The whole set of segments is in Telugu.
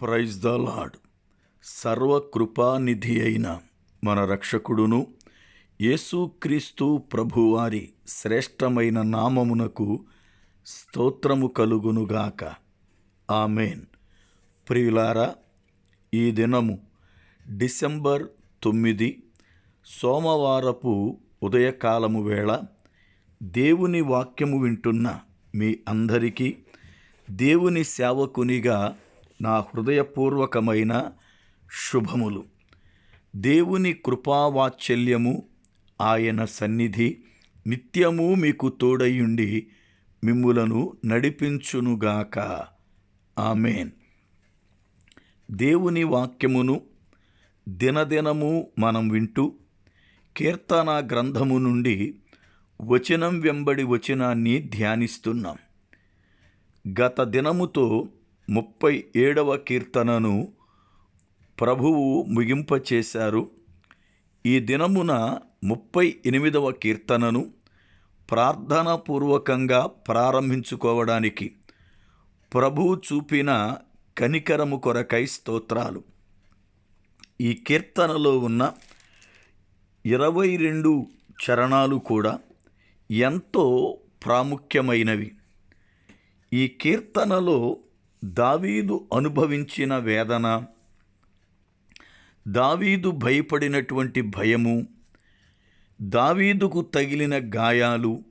ప్రైజ్ ద లాడ్ సర్వకృపానిధి అయిన మన రక్షకుడును యేసుక్రీస్తు ప్రభువారి శ్రేష్టమైన నామమునకు స్తోత్రము కలుగునుగాక ఆమెన్. ప్రియులారా ఈ దినము డిసెంబర్ తొమ్మిది సోమవారపు ఉదయకాలము వేళ దేవుని వాక్యము వింటున్న మీ అందరికీ దేవుని సేవకునిగా నా హృదయపూర్వకమైన శుభములు. దేవుని కృపావాత్సల్యము ఆయన సన్నిధి నిత్యము మీకు తోడయుండి మిమ్ములను నడిపించునుగాక. ఆమెన్. దేవుని వాక్యమును దినదినము మనం వింటూ కీర్తన గ్రంథము నుండి వచనం వెంబడి వచనాన్ని ధ్యానిస్తున్నాం. గత దినముతో ముప్పై ఏడవ కీర్తనను ప్రభువు ముగింపచేశారు. ఈ దినమున ముప్పై ఎనిమిదవ కీర్తనను ప్రార్థనాపూర్వకంగా ప్రారంభించుకోవడానికి ప్రభువు చూపిన కనికరము కొరకై స్తోత్రాలు. ఈ కీర్తనలో ఉన్న ఇరవై రెండు చరణాలు కూడా ఎంతో ప్రాముఖ్యమైనవి. ఈ కీర్తనలో దావీదు అనుభవించిన వేదన దావీదు భయపడినటువంటి భయము దావీదుకు తగిలిన గాయాలు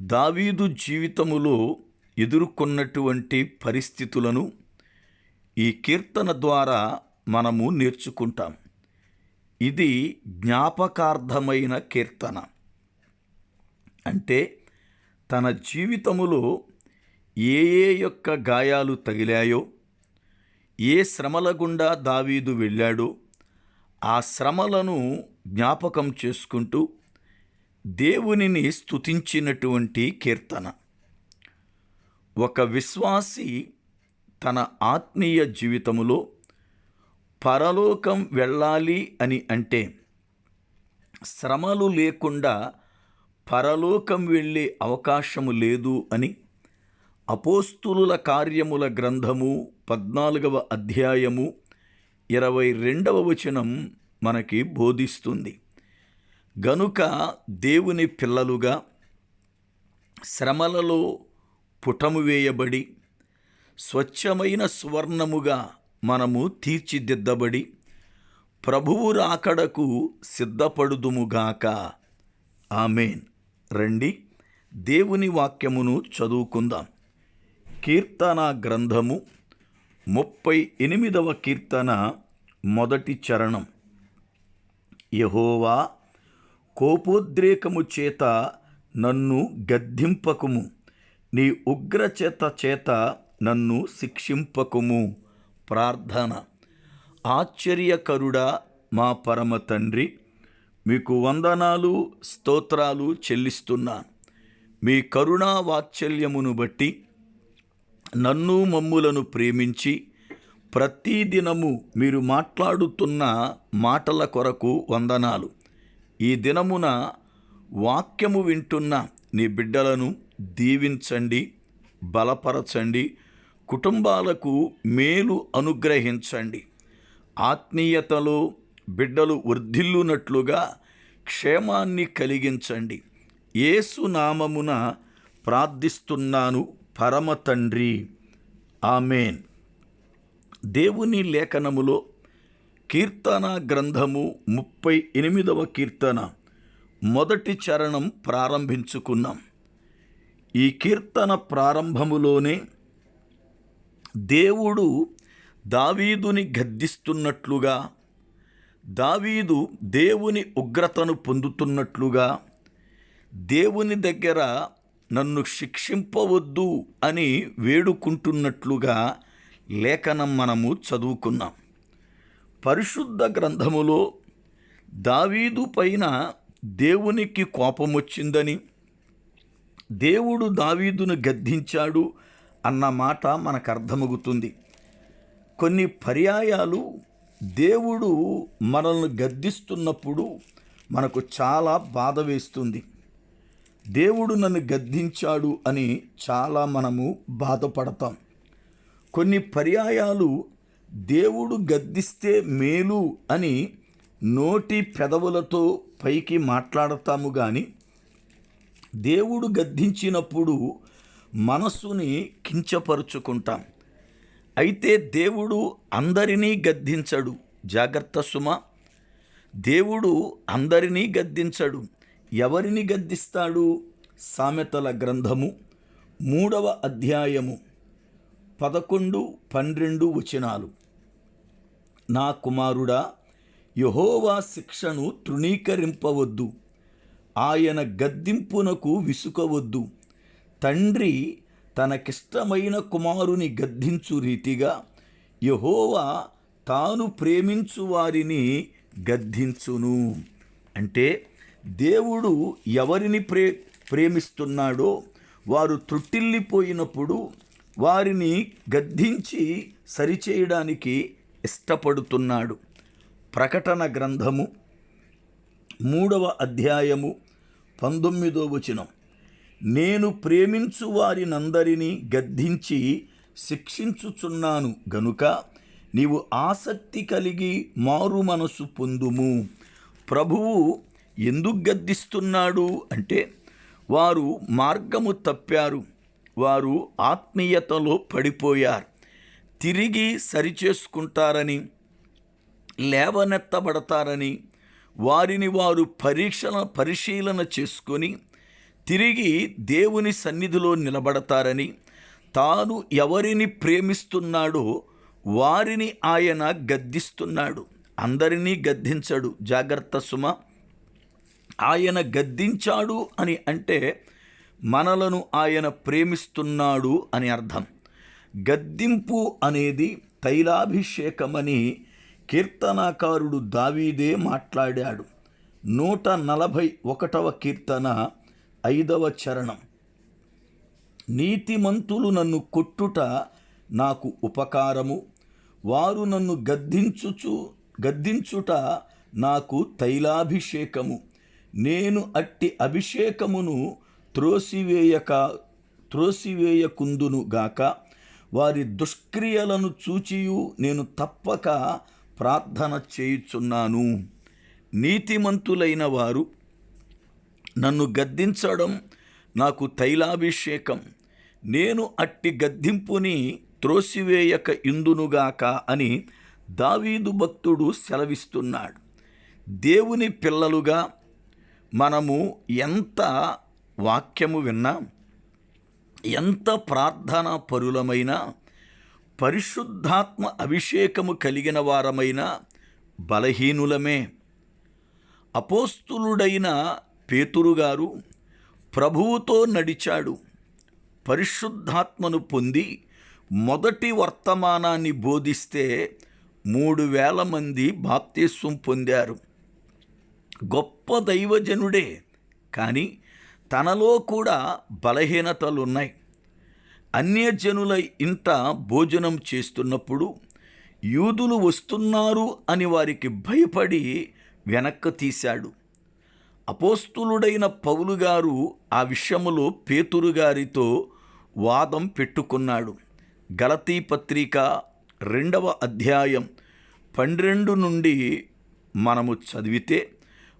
దావీదు జీవితములో ఎదుర్కొన్నటువంటి పరిస్థితులను ఈ కీర్తన ద్వారా మనము నేర్చుకుంటాం. ఇది జ్ఞాపకార్థమైన కీర్తన. అంటే తన జీవితములో ఏ ఏ యొక్క గాయాలు తగిలాయో ఏ శ్రమల గుండా దావీదు వెళ్ళాడో ఆ శ్రమలను జ్ఞాపకం చేసుకుంటూ దేవునిని స్తుతించినటువంటి కీర్తన. ఒక విశ్వాసి తన ఆత్మీయ జీవితములో పరలోకం వెళ్ళాలి అని అంటే శ్రమలు లేకుండా పరలోకం వెళ్ళే అవకాశము లేదు అని అపోస్తులుల కార్యముల గ్రంథము పద్నాలుగవ అధ్యాయము ఇరవై రెండవ వచనం మనకి బోధిస్తుంది. గనుక దేవుని పిల్లలుగా శ్రమలలో పుటము వేయబడి స్వచ్ఛమైన సువర్ణముగా మనము తీర్చిదిద్దబడి ప్రభువు రాకడకు సిద్ధపడుదుముగాక ఆమెన్. రండి దేవుని వాక్యమును చదువుకుందాం. కీర్తన గ్రంథము ముప్పై ఎనిమిదవ కీర్తన మొదటి చరణం. యహోవా కోపోద్రేకము చేత నన్ను గద్దింపకుము. నీ ఉగ్రచేత చేత నన్ను శిక్షింపకుము. ప్రార్థన. ఆశ్చర్యకరుడా మా పరమ తండ్రి మీకు వందనాలు స్తోత్రాలు చెల్లిస్తున్నాను. మీ కరుణా వాత్సల్యమును బట్టి నన్ను మమ్ములను ప్రేమించి ప్రతిదినము మీరు మాట్లాడుతున్న మాటల కొరకు వందనాలు. ఈ దినమున వాక్యము వింటున్న నీ బిడ్డలను దీవించండి బలపరచండి కుటుంబాలకు మేలు అనుగ్రహించండి. ఆత్మీయతలో బిడ్డలు వర్ధిల్లునట్లుగా క్షేమాన్ని కలిగించండి. యేసు నామమున ప్రార్థిస్తున్నాను. పరమ తండ్రి ఆమెన్. దేవుని లేఖనములో కీర్తన గ్రంథము ముప్పై ఎనిమిదవ కీర్తన మొదటి చరణం ప్రారంభించుకున్నాం. ఈ కీర్తన ప్రారంభములోనే దేవుడు దావీదుని గద్దిస్తున్నట్లుగా దావీదు దేవుని ఉగ్రతను పొందుతున్నట్లుగా దేవుని దగ్గర నన్ను శిక్షింపవద్దు అని వేడుకుంటున్నట్లుగా లేఖనం మనము చదువుకున్నాం. పరిశుద్ధ గ్రంథములో దావీదు పైన దేవునికి కోపం వచ్చిందని దేవుడు దావీదును గద్దించాడు అన్న మాట మనకు అర్థమవుతుంది కొన్ని పర్యాయాలు దేవుడు మనల్ని గద్దిస్తున్నప్పుడు మనకు చాలా బాధ వేస్తుంది. దేవుడు నన్ను గద్దించాడు అని చాలా మనము బాధపడతాం. కొన్ని పర్యాయాలు దేవుడు గద్దిస్తే మేలు అని నోటి పెదవులతో పైకి మాట్లాడతాము కానీ దేవుడు గద్దించినప్పుడు మనస్సుని కించపరుచుకుంటాం. అయితే దేవుడు అందరినీ గద్దించడు. జాగ్రత్త సుమ. దేవుడు అందరినీ గద్దించడు. ఎవరిని గద్దిస్తాడు? సామెతల గ్రంథము మూడవ అధ్యాయము పదకొండు పన్నెండు వచనాలు. నా కుమారుడా యహోవా శిక్షను తృణీకరింపవద్దు. ఆయన గద్దింపునకు విసుకవద్దు. తండ్రి తనకిష్టమైన కుమారుని గద్దించు రీతిగా యహోవా తాను ప్రేమించు వారిని గద్దించును. అంటే దేవుడు ఎవరిని ప్రే ప్రేమిస్తున్నాడో వారు త్రుట్టిల్లిపోయినప్పుడు వారిని గద్దించి సరిచేయడానికి ఇష్టపడుతున్నాడు. ప్రకటన గ్రంథము మూడవ అధ్యాయము పంతొమ్మిదో వచనం. నేను ప్రేమించు వారినందరినీ గద్దించి శిక్షించుచున్నాను గనుక నీవు ఆసక్తి కలిగి మారు మనసు పొందుము. ప్రభువు ఎందుకు గద్దిస్తున్నాడు అంటే వారు మార్గము తప్పారు. వారు ఆత్మీయతలో పడిపోయారు. తిరిగి సరిచేసుకుంటారని లేవనెత్తబడతారని వారిని వారు పరీక్షణ పరిశీలన చేసుకొని తిరిగి దేవుని సన్నిధిలో నిలబడతారని తాను ఎవరిని ప్రేమిస్తున్నాడో వారిని ఆయన గద్దిస్తున్నాడు. అందరినీ గద్దించడు. జాగ్రత్త సుమ. ఆయన గద్దించాడు అని అంటే మనలను ఆయన ప్రేమిస్తున్నాడు అని అర్థం. గద్దింపు అనేది తైలాభిషేకమని కీర్తనాకారుడు దావీదే మాట్లాడాడు. నూట నలభై ఒకటవ కీర్తన ఐదవ చరణం. నీతిమంతులు నన్ను కొట్టుట నాకు ఉపకారము. వారు నన్ను గద్దించుచు గద్దించుట నాకు తైలాభిషేకము. నేను అట్టి అభిషేకమును త్రోసివేయక త్రోసివేయకుందును గాక వారి దుష్క్రియలను చూచియు నేను తప్పక ప్రార్థన చేయుచున్నాను. నీతిమంతులైన వారు నన్ను గద్దించడం నాకు తైలాభిషేకం. నేను అట్టి గద్దింపుని త్రోసివేయక ఇందునుగాక అని దావీదు భక్తుడు సెలవిస్తున్నాడు. దేవుని పిల్లలుగా మనము ఎంత వాక్యము విన్నా ఎంత ప్రార్థనా పరులమైనా పరిశుద్ధాత్మ అభిషేకము కలిగిన వారమైన బలహీనులమే. అపోస్తులుడైన పేతురుగారు ప్రభువుతో నడిచాడు. పరిశుద్ధాత్మను పొంది మొదటి వర్తమానాన్ని బోధిస్తే మూడు వేల మంది బాప్తిస్వం పొందారు. గొప్ప దైవజనుడే కానీ తనలో కూడా బలహీనతలున్నాయి. అన్యజనుల ఇంట భోజనం చేస్తున్నప్పుడు యూదులు వస్తున్నారు అని వారికి భయపడి వెనక్కి తీశాడు. అపోస్తులుడైన పౌలు గారు ఆ విషయములో పేతురు గారితో వాదం పెట్టుకున్నాడు. గలతీ పత్రిక రెండవ అధ్యాయం పన్నెండు నుండి మనము చదివితే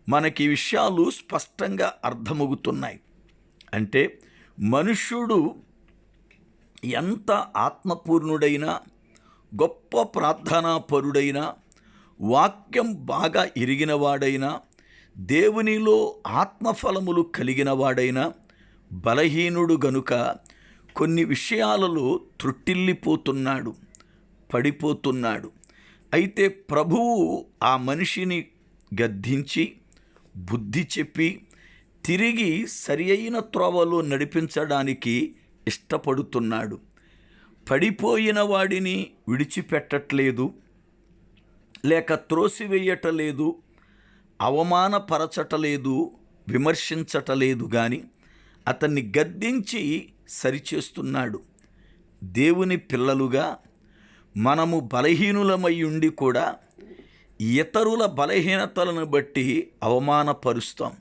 మనకి విషయాలు స్పష్టంగా అర్థమవుతున్నాయి. అంటే మనుష్యుడు ఎంత ఆత్మపూర్ణుడైనా గొప్ప ప్రార్థనాపరుడైనా వాక్యం బాగా ఇరిగినవాడైనా దేవునిలో ఆత్మఫలములు కలిగినవాడైనా బలహీనుడు గనుక కొన్ని విషయాలలో త్రుట్టిల్లిపోతున్నాడు పడిపోతున్నాడు. అయితే ప్రభువు ఆ మనిషిని గద్దించి బుద్ధి చెప్పి తిరిగి సరి అయిన త్రోవలో నడిపించడానికి ఇష్టపడుతున్నాడు. పడిపోయిన వాడిని విడిచిపెట్టట్లేదు లేక త్రోసివేయటలేదు అవమానపరచటలేదు విమర్శించటలేదు కానీ అతన్ని గద్దించి సరిచేస్తున్నాడు. దేవుని పిల్లలుగా మనము బలహీనులమై ఉండి కూడా ఇతరుల బలహీనతలను బట్టి అవమానపరుస్తాం.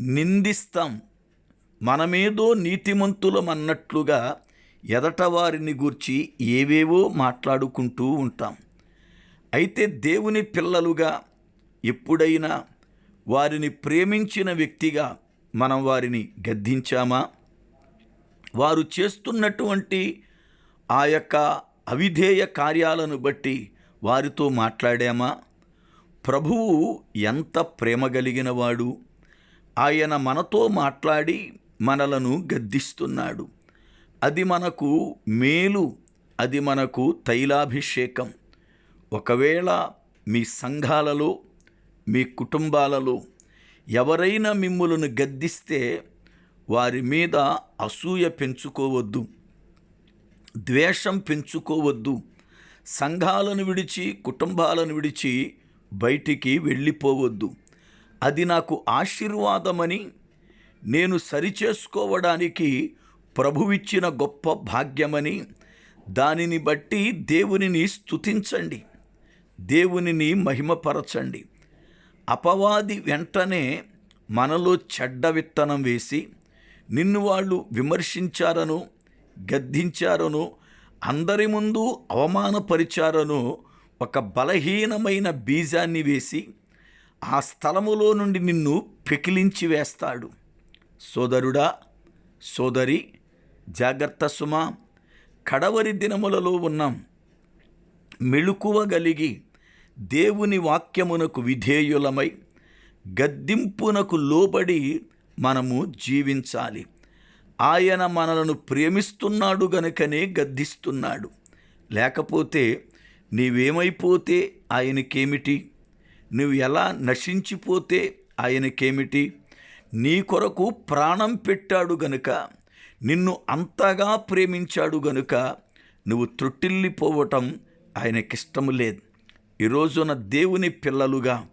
నిందిస్తాం. మనమేదో నీతిమంతులం అన్నట్లుగా ఎదట వారిని గూర్చి ఏవేవో మాట్లాడుకుంటూ ఉంటాం. అయితే దేవుని పిల్లలుగా ఎప్పుడైనా వారిని ప్రేమించిన వ్యక్తిగా మనం వారిని గద్దించామా? వారు చేస్తున్నటువంటి ఆ యొక్క అవిధేయ కార్యాలను బట్టి వారితో మాట్లాడామా? ప్రభువు ఎంత ప్రేమ కలిగినవాడు ఆయన మనతో మాట్లాడి మనలను గద్దిస్తున్నాడు. అది మనకు మేలు అది మనకు తైలాభిషేకం. ఒకవేళ మీ సంఘాలలో మీ కుటుంబాలలో ఎవరైనా మిమ్ములను గద్దిస్తే వారి మీద అసూయ పెంచుకోవద్దు ద్వేషం పెంచుకోవద్దు. సంఘాలను విడిచి కుటుంబాలను విడిచి బయటికి వెళ్ళిపోవద్దు. అది నాకు ఆశీర్వాదమని నేను సరిచేసుకోవడానికి ప్రభువిచ్చిన గొప్ప భాగ్యమని దానిని బట్టి దేవునిని స్తుతించండి. దేవునిని మహిమపరచండి. అపవాది వెంటనే మనలో చెడ్డ విత్తనం వేసి నిన్ను వాళ్ళు విమర్శించారను గద్దించారను అందరి ముందు అవమానపరిచారను ఒక బలహీనమైన బీజాన్ని వేసి ఆ స్థలములో నుండి నిన్ను పెకిలించి వేస్తాడు. సోదరుడా సోదరి జాగ్రత్త సుమ కడవరి దినములలో ఉన్నాం. మెళుకువగలిగి దేవుని వాక్యమునకు విధేయులమై గద్దింపునకు లోబడి మనము జీవించాలి. ఆయన మనలను ప్రేమిస్తున్నాడు గనుకనే గద్దిస్తున్నాడు. లేకపోతే నీవేమైపోతే ఆయనకేమిటి? నువ్వు ఎలా నశించిపోతే ఆయనకేమిటి? నీ కొరకు ప్రాణం పెట్టాడు గనుక నిన్ను అంతగా ప్రేమించాడు గనుక నువ్వు త్రొట్టిల్లిపోవటం ఆయనకిష్టము లేదు. ఈ రోజున దేవుని పిల్లలుగా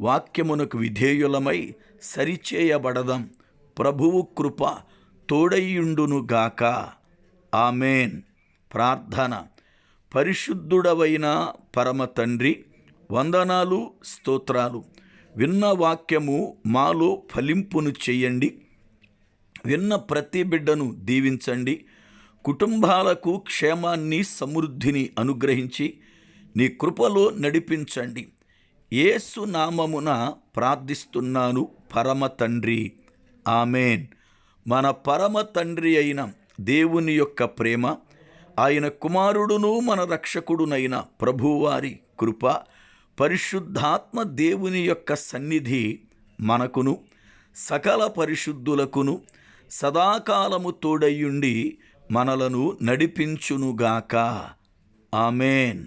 వాక్యమునకు విధేయులమై సరిచేయబడదాం. ప్రభువు కృప తోడయ్యుండునుగాక. ఆమెన్. ప్రార్థన. పరిశుద్ధుడవైన పరమ తండ్రి వందనాలు స్తోత్రాలు. విన్న వాక్యము మాలో ఫలింపును చేయండి. విన్న ప్రతి బిడ్డను దీవించండి. కుటుంబాలకు క్షేమాన్ని సమృద్ధిని అనుగ్రహించి నీ కృపలో నడిపించండి. ఏసు నామమున ప్రార్థిస్తున్నాను పరమ తండ్రి ఆమెన్. మన పరమ తండ్రి అయిన దేవుని యొక్క ప్రేమ ఆయన కుమారుడును మన రక్షకుడునైన ప్రభువారి కృప పరిశుద్ధాత్మ దేవుని యొక్క సన్నిధి మనకును సకల పరిశుద్ధులకును సదాకాలము తోడయ్యుండి మనలను నడిపించునుగాక. ఆమెన్.